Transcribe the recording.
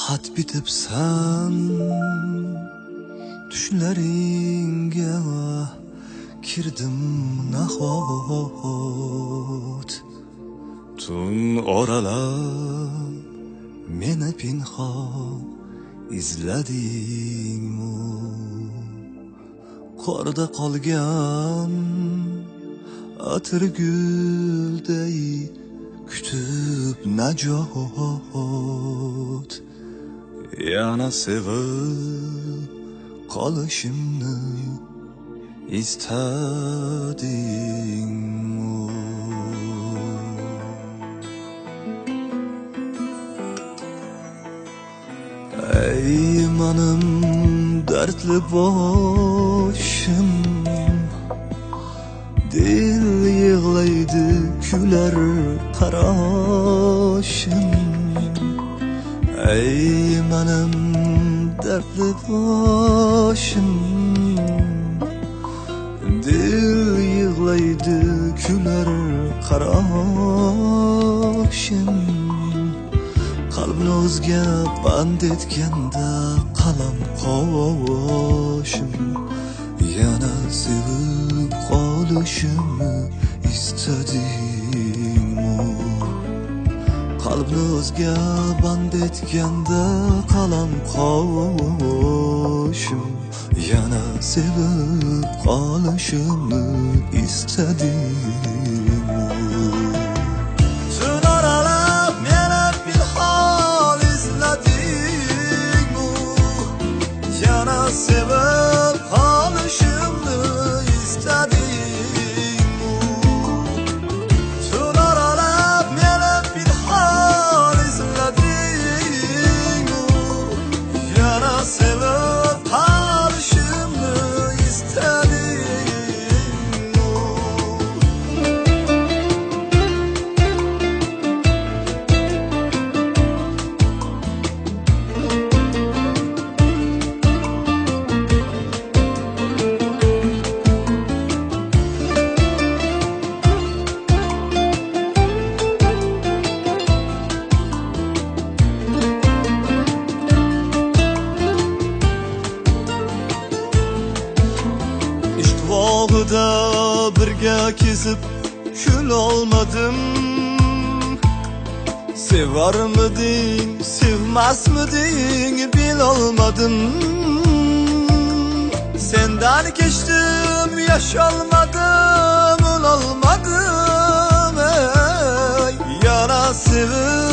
Xat bitibsan tushlaringga kirdim nahot. Tun oralab meni pinhon izladingmi? Qorda qolgan atirgulday kutib najot Yana sevib qolishimni istadingmi Ey manım dertli boşum küler qaraşım Ey manım dertli boşum Dil yığlaydı küler qaraşım Qalbni o'zga band etganda qalam qoshim yana sevib qolishimni istadingmi qalbni o'zga band etganda qalam qoshim yana sevib qolishimni istadingmi İştvog'ida birga kezib olmadim Sevarmiding, sevmasmiding bilolmadim Sendan kechdim, yasholmadim, o'lolmadim ey Yana sevib